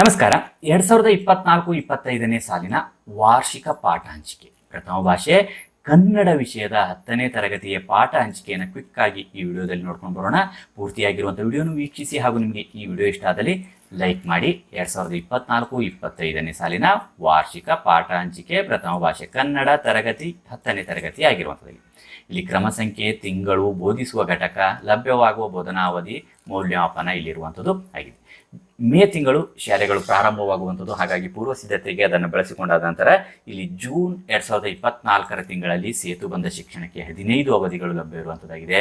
ನಮಸ್ಕಾರ. ಎರಡ್ ಸಾವಿರದ ಇಪ್ಪತ್ನಾಲ್ಕು, ಇಪ್ಪತ್ತೈದನೇ ಸಾಲಿನ ವಾರ್ಷಿಕ ಪಾಠ ಹಂಚಿಕೆ. ಪ್ರಥಮ ಭಾಷೆ, ಕನ್ನಡ ವಿಷಯದ ಹತ್ತನೇ ತರಗತಿಯ ಪಾಠ ಹಂಚಿಕೆಯನ್ನು ಕ್ವಿಕ್ ಆಗಿ ಈ ವಿಡಿಯೋದಲ್ಲಿ ನೋಡ್ಕೊಂಡು ಬರೋಣ. ಪೂರ್ತಿಯಾಗಿರುವಂಥ ವಿಡಿಯೋನು ವೀಕ್ಷಿಸಿ ಹಾಗೂ ನಿಮಗೆ ಈ ವಿಡಿಯೋ ಇಷ್ಟ ಆದಲ್ಲಿ ಲೈಕ್ ಮಾಡಿ. ಎರಡ್ ಸಾವಿರದ ಇಪ್ಪತ್ನಾಲ್ಕು, ಇಪ್ಪತ್ತೈದನೇ ಸಾಲಿನ ವಾರ್ಷಿಕ ಪಾಠ ಹಂಚಿಕೆ ಪ್ರಥಮ ಭಾಷೆ, ಕನ್ನಡ ತರಗತಿ ಹತ್ತನೇ ತರಗತಿ ಆಗಿರುವಂಥದ್ದು. ಇಲ್ಲಿ ಕ್ರಮ ಸಂಖ್ಯೆ, ತಿಂಗಳು, ಬೋಧಿಸುವ ಘಟಕ, ಲಭ್ಯವಾಗುವ ಬೋಧನಾವಧಿ, ಮೌಲ್ಯಮಾಪನ ಇಲ್ಲಿರುವಂಥದ್ದು ಆಗಿದೆ. ಮೇ ತಿಂಗಳು ಶಾಲೆಗಳು ಪ್ರಾರಂಭವಾಗುವಂಥದ್ದು. ಹಾಗಾಗಿ ಪೂರ್ವ ಸಿದ್ಧತೆಗೆ ಅದನ್ನು ಬಳಸಿಕೊಂಡಾದ ನಂತರ ಇಲ್ಲಿ ಜೂನ್ ಎರಡ್ ಸಾವಿರದ ಇಪ್ಪತ್ನಾಲ್ಕರ ತಿಂಗಳಲ್ಲಿ ಸೇತು ಬಂದ ಶಿಕ್ಷಣಕ್ಕೆ ಹದಿನೈದು ಅವಧಿಗಳು ಲಭ್ಯ ಇರುವಂಥದ್ದಾಗಿದೆ.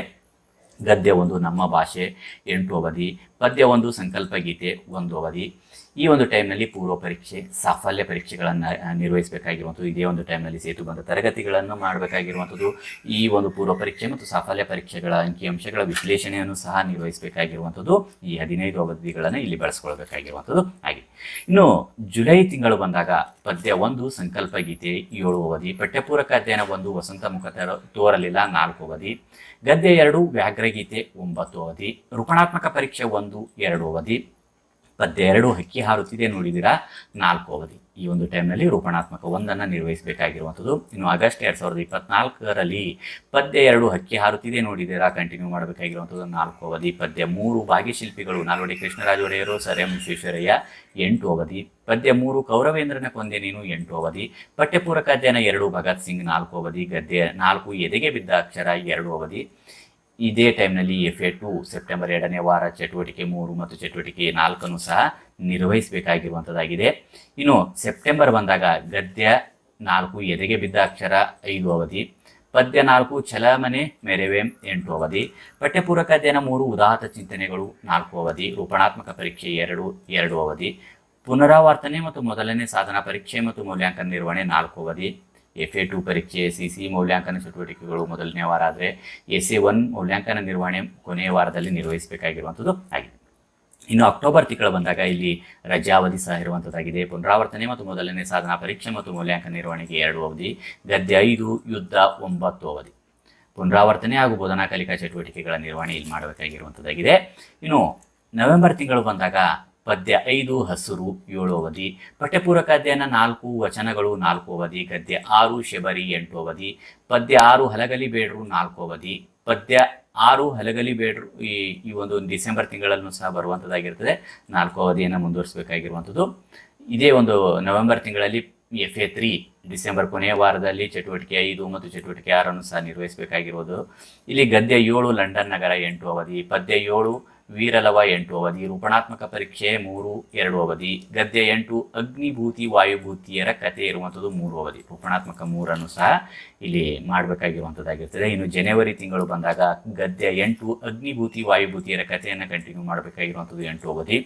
ಗದ್ಯ ಒಂದು ನಮ್ಮ ಭಾಷೆ, ಎಂಟು ಅವಧಿ, ಪದ್ಯ ಒಂದು ಸಂಕಲ್ಪ ಗೀತೆ ಒಂದು ಅವಧಿ. ಈ ಒಂದು ಟೈಮ್ನಲ್ಲಿ ಪೂರ್ವ ಪರೀಕ್ಷೆ, ಸಾಫಲ್ಯ ಪರೀಕ್ಷೆಗಳನ್ನು ನಿರ್ವಹಿಸಬೇಕಾಗಿರುವಂಥದ್ದು, ಇದೇ ಒಂದು ಟೈಮ್ನಲ್ಲಿ ಸೇತುಬಂಧ ತರಗತಿಗಳನ್ನು ಮಾಡಬೇಕಾಗಿರುವಂಥದ್ದು, ಈ ಒಂದು ಪೂರ್ವ ಪರೀಕ್ಷೆ ಮತ್ತು ಸಾಫಲ್ಯ ಪರೀಕ್ಷೆಗಳ ಅಂಕಿಅಂಶಗಳ ವಿಶ್ಲೇಷಣೆಯನ್ನು ಸಹ ನಿರ್ವಹಿಸಬೇಕಾಗಿರುವಂಥದ್ದು, ಈ ಹದಿನೈದು ಅವಧಿಗಳನ್ನು ಇಲ್ಲಿ ಬಳಸ್ಕೊಳ್ಬೇಕಾಗಿರುವಂಥದ್ದು ಆಗಿದೆ. ಇನ್ನು ಜುಲೈ ತಿಂಗಳು ಬಂದಾಗ ಪದ್ಯ ಒಂದು, ಸಂಕಲ್ಪ ಗೀತೆ ಏಳು ಅವಧಿ, ಪಠ್ಯಪೂರಕ ಅಧ್ಯಯನ ಒಂದು, ವಸಂತ ಮುಖ ತರ- ತೋರಲಿಲ್ಲ ನಾಲ್ಕು ಅವಧಿ, ಗದ್ಯ ಎರಡು ವ್ಯಾಘ್ರಗೀತೆ ಒಂಬತ್ತು ಅವಧಿ, ರೂಪಣಾತ್ಮಕ ಪರೀಕ್ಷೆ ಒಂದು, ಎರಡು ಅವಧಿ ಪದ್ಯ ಎರಡು ಹಕ್ಕಿ ಹಾರುತ್ತಿದೆ ನೋಡಿದಿರಾ ನಾಲ್ಕು ಅವಧಿ. ಈ ಒಂದು ಟೈಮ್ನಲ್ಲಿ ರೂಪಣಾತ್ಮಕ ಒಂದನ್ನು ನಿರ್ವಹಿಸಬೇಕಾಗಿರುವಂಥದ್ದು. ಇನ್ನು ಆಗಸ್ಟ್ ಎರಡು ಸಾವಿರದ ಇಪ್ಪತ್ನಾಲ್ಕರಲ್ಲಿ ಪದ್ಯ ಎರಡು ಹಕ್ಕಿ ಹಾರುತ್ತಿದೆ ನೋಡಿದಿರಾ ಕಂಟಿನ್ಯೂ ಮಾಡಬೇಕಾಗಿರುವಂಥದ್ದು ನಾಲ್ಕು ಅವಧಿ. ಪದ್ಯ ಮೂರು ಭಾಗ್ಯಶಿಲ್ಪಿಗಳು ನಾಲ್ವಡಿ ಕೃಷ್ಣರಾಜ ಒಡೆಯರು ಸರ್ ಎಂ ವಿಶ್ವೇಶ್ವರಯ್ಯ, ಎಂಟು ಅವಧಿ. ಪದ್ಯ ಮೂರು ಕೌರವೇಂದ್ರನ ಕೊಂದೆ ನೀನು, ಎಂಟು ಅವಧಿ. ಪಠ್ಯಪೂರಕ ಅಧ್ಯಯನ ಎರಡು ಭಗತ್ ಸಿಂಗ್, ನಾಲ್ಕು ಅವಧಿ. ಗದ್ಯ ನಾಲ್ಕು ಎದೆಗೆ ಬಿದ್ದ ಅಕ್ಷರ ಎರಡು ಅವಧಿ. ಇದೇ ಟೈಮ್ನಲ್ಲಿ ಎಫ್ ಎ ಟು ಸೆಪ್ಟೆಂಬರ್ ಎರಡನೇ ವಾರ ಚಟುವಟಿಕೆ ಮೂರು ಮತ್ತು ಚಟುವಟಿಕೆ ನಾಲ್ಕನ್ನು ಸಹ ನಿರ್ವಹಿಸಬೇಕಾಗಿರುವಂಥದ್ದಾಗಿದೆ. ಇನ್ನು ಸೆಪ್ಟೆಂಬರ್ ಬಂದಾಗ ಗದ್ಯ ನಾಲ್ಕು, ಎದೆಗೆ ಬಿದ್ದ ಅಕ್ಷರ ಐದು ಅವಧಿ, ಪದ್ಯ ನಾಲ್ಕು, ಛಲಮನೆ, ಮೆರೆವೆ ಎಂಟು ಅವಧಿ, ಪಠ್ಯಪೂರಕ ಅಧ್ಯಯನ ಮೂರು, ಉದಾತ್ತ ಚಿಂತನೆಗಳು ನಾಲ್ಕು ಅವಧಿ, ರೂಪಣಾತ್ಮಕ ಪರೀಕ್ಷೆ ಎರಡು ಎರಡು ಅವಧಿ, ಪುನರಾವರ್ತನೆ ಮತ್ತು ಮೊದಲನೇ ಸಾಧನ ಪರೀಕ್ಷೆ ಮತ್ತು ಮೌಲ್ಯಾಂಕನ ನಿರ್ವಹಣೆ ನಾಲ್ಕು ಅವಧಿ ಎಫ್ ಎ ಟು ಪರೀಕ್ಷೆ, ಸಿ ಸಿ ಮೌಲ್ಯಾಂಕನ ಚಟುವಟಿಕೆಗಳು ಮೊದಲನೇ ವಾರ ಆದರೆ ಎಸ್ ಎ ಒನ್ ಮೌಲ್ಯಾಂಕನ ನಿರ್ವಹಣೆ ಕೊನೆಯ ವಾರದಲ್ಲಿ ನಿರ್ವಹಿಸಬೇಕಾಗಿರುವಂಥದ್ದು ಆಗಿದೆ. ಇನ್ನು ಅಕ್ಟೋಬರ್ ತಿಂಗಳು ಬಂದಾಗ ಇಲ್ಲಿ ರಜಾವಧಿ ಸಹ ಇರುವಂಥದ್ದಾಗಿದೆ. ಪುನರಾವರ್ತನೆ ಮತ್ತು ಮೊದಲನೇ ಸಾಧನ ಪರೀಕ್ಷೆ ಮತ್ತು ಮೌಲ್ಯಾಂಕನ ನಿರ್ವಹಣೆಗೆ ಎರಡು ಅವಧಿ, ಗದ್ಯ ಐದು, ಯುದ್ಧ ಒಂಬತ್ತು ಅವಧಿ. ಪುನರಾವರ್ತನೆ ಹಾಗೂ ಬೋಧನಾ ಕಲಿಕಾ ಚಟುವಟಿಕೆಗಳ ನಿರ್ವಹಣೆ ಇಲ್ಲಿ ಮಾಡಬೇಕಾಗಿರುವಂಥದ್ದಾಗಿದೆ. ಇನ್ನು ನವೆಂಬರ್ ತಿಂಗಳು ಬಂದಾಗ ಪದ್ಯ ಐದು ಹಸುರು, ಏಳು ಅವಧಿ, ಪಠ್ಯಪೂರಕ ಅಧ್ಯಯನ ನಾಲ್ಕು, ವಚನಗಳು ನಾಲ್ಕು ಅವಧಿ, ಗದ್ಯ ಆರು, ಶಬರಿ ಎಂಟು ಅವಧಿ, ಪದ್ಯ ಆರು, ಹಲಗಲಿ ಬೇಡರು ನಾಲ್ಕು ಅವಧಿ, ಪದ್ಯ ಆರು, ಹಲಗಲಿ ಬೇಡರು ಈ ಈ ಒಂದು ಡಿಸೆಂಬರ್ ತಿಂಗಳಲ್ಲೂ ಸಹ ಬರುವಂಥದ್ದಾಗಿರ್ತದೆ. ನಾಲ್ಕು ಅವಧಿಯನ್ನು ಮುಂದುವರಿಸಬೇಕಾಗಿರುವಂಥದ್ದು. ಇದೇ ಒಂದು ನವೆಂಬರ್ ತಿಂಗಳಲ್ಲಿ ಎಫ್ ಎ ತ್ರೀ ಡಿಸೆಂಬರ್ ಕೊನೆಯ ವಾರದಲ್ಲಿ ಚಟುವಟಿಕೆ ಐದು ಮತ್ತು ಚಟುವಟಿಕೆ ಆರನ್ನು ಸಹ ನಿರ್ವಹಿಸಬೇಕಾಗಿರುವುದು. ಇಲ್ಲಿ ಗದ್ಯ ಏಳು, ಲಂಡನ್ ನಗರ ಎಂಟು ಅವಧಿ, ಪದ್ಯ ಏಳು ವೀರಲವ ಎಂಟು ಅವಧಿ ರೂಪಣಾತ್ಮಕ ಪರೀಕ್ಷೆ ಮೂರು, ಎರಡು ಅವಧಿ, ಗದ್ಯ ಎಂಟು, ಅಗ್ನಿಭೂತಿ, ವಾಯುಭೂತಿಯರ ಕಥೆ ಇರುವಂಥದ್ದು ಮೂರು ಅವಧಿ. ರೂಪಣಾತ್ಮಕ ಮೂರನ್ನು ಸಹ ಇಲ್ಲಿ ಮಾಡಬೇಕಾಗಿರುವಂಥದ್ದಾಗಿರ್ತದೆ ಇನ್ನು ಜನವರಿ ತಿಂಗಳು ಬಂದಾಗ ಗದ್ಯ ಎಂಟು, ಅಗ್ನಿಭೂತಿ, ವಾಯುಭೂತಿಯರ ಕಥೆಯನ್ನು ಕಂಟಿನ್ಯೂ ಮಾಡಬೇಕಾಗಿರುವಂಥದ್ದು ಎಂಟು ಅವಧಿ.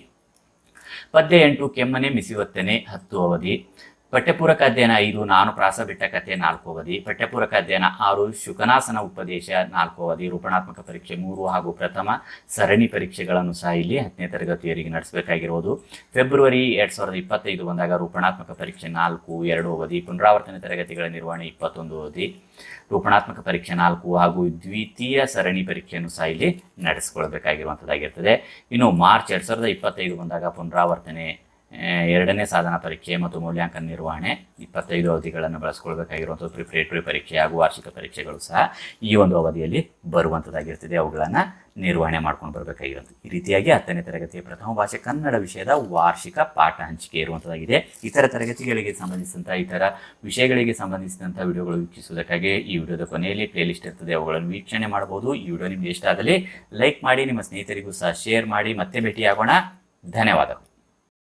ಪದ್ಯ ಎಂಟು, ಕೆಮ್ಮನೆ, ಮಿಸಿವತ್ತನೆ, ಹತ್ತು ಅವಧಿ. ಪಠ್ಯಪೂರಕ ಅಧ್ಯಯನ ಐದು, ನಾನು ಪ್ರಾಸ ಬಿಟ್ಟ ಕಥೆ ನಾಲ್ಕು ಅವಧಿ. ಪಠ್ಯಪೂರಕ ಅಧ್ಯಯನ ಆರು, ಶುಕನಾಸನ ಉಪದೇಶ ನಾಲ್ಕು ಅವಧಿ. ರೂಪಣಾತ್ಮಕ ಪರೀಕ್ಷೆ ಮೂರು ಹಾಗೂ ಪ್ರಥಮ ಸರಣಿ ಪರೀಕ್ಷೆಗಳನ್ನು ಸಹ ಇಲ್ಲಿ ಹತ್ತನೇ ತರಗತಿಯವರಿಗೆ ನಡೆಸಬೇಕಾಗಿರುವುದು. ಫೆಬ್ರವರಿ ಎರಡು ಸಾವಿರದ ಇಪ್ಪತ್ತೈದು ಬಂದಾಗ ರೂಪಣಾತ್ಮಕ ಪರೀಕ್ಷೆ ನಾಲ್ಕು, ಎರಡು ಅವಧಿ. ಪುನರಾವರ್ತನೆ ತರಗತಿಗಳ ನಿರ್ವಹಣೆ ಇಪ್ಪತ್ತೊಂದು ಅವಧಿ. ರೂಪಣಾತ್ಮಕ ಪರೀಕ್ಷೆ ನಾಲ್ಕು ಹಾಗೂ ದ್ವಿತೀಯ ಸರಣಿ ಪರೀಕ್ಷೆಯನ್ನು ಸಹ ಇಲ್ಲಿ ನಡೆಸಿಕೊಳ್ಬೇಕಾಗಿರುವಂಥದ್ದಾಗಿರ್ತದೆ ಇನ್ನು ಮಾರ್ಚ್ ಎರಡು ಸಾವಿರದ ಇಪ್ಪತ್ತೈದು ಬಂದಾಗ ಪುನರಾವರ್ತನೆ ಎರಡನೇ ಸಾಧನ ಪರೀಕ್ಷೆ ಮತ್ತು ಮೌಲ್ಯಾಂಕನ ನಿರ್ವಹಣೆ, ಇಪ್ಪತ್ತೈದು ಅವಧಿಗಳನ್ನು ಬಳಸ್ಕೊಳ್ಬೇಕಾಗಿರುವಂಥ ಪ್ರಿಪ್ರೇಟರಿ ಪರೀಕ್ಷೆ ಹಾಗೂ ವಾರ್ಷಿಕ ಪರೀಕ್ಷೆಗಳು ಸಹ ಈ ಒಂದು ಅವಧಿಯಲ್ಲಿ ಬರುವಂಥದ್ದಾಗಿರ್ತದೆ ಅವುಗಳನ್ನು ನಿರ್ವಹಣೆ ಮಾಡ್ಕೊಂಡು ಬರಬೇಕಾಗಿರೋದು ಈ ರೀತಿಯಾಗಿ ಹತ್ತನೇ ತರಗತಿಯ ಪ್ರಥಮ ಭಾಷೆ ಕನ್ನಡ ವಿಷಯದ ವಾರ್ಷಿಕ ಪಾಠ ಹಂಚಿಕೆ ಇರುವಂಥದ್ದಾಗಿದೆ ಇತರ ತರಗತಿಗಳಿಗೆ ಸಂಬಂಧಿಸಿದಂಥ ಇತರ ವಿಷಯಗಳಿಗೆ ಸಂಬಂಧಿಸಿದಂಥ ವಿಡಿಯೋಗಳು ವೀಕ್ಷಿಸುವುದಕ್ಕಾಗಿ ಈ ವಿಡಿಯೋದ ಕೊನೆಯಲ್ಲಿ ಪ್ಲೇಲಿಸ್ಟ್ ಇರ್ತದೆ. ಅವುಗಳನ್ನು ವೀಕ್ಷಣೆ ಮಾಡಬಹುದು. ಈ ವಿಡಿಯೋ ನಿಮಗೆ ಇಷ್ಟ ಆದಲ್ಲಿ ಲೈಕ್ ಮಾಡಿ, ನಿಮ್ಮ ಸ್ನೇಹಿತರಿಗೂ ಸಹ ಶೇರ್ ಮಾಡಿ. ಮತ್ತೆ ಭೇಟಿಯಾಗೋಣ. ಧನ್ಯವಾದಗಳು.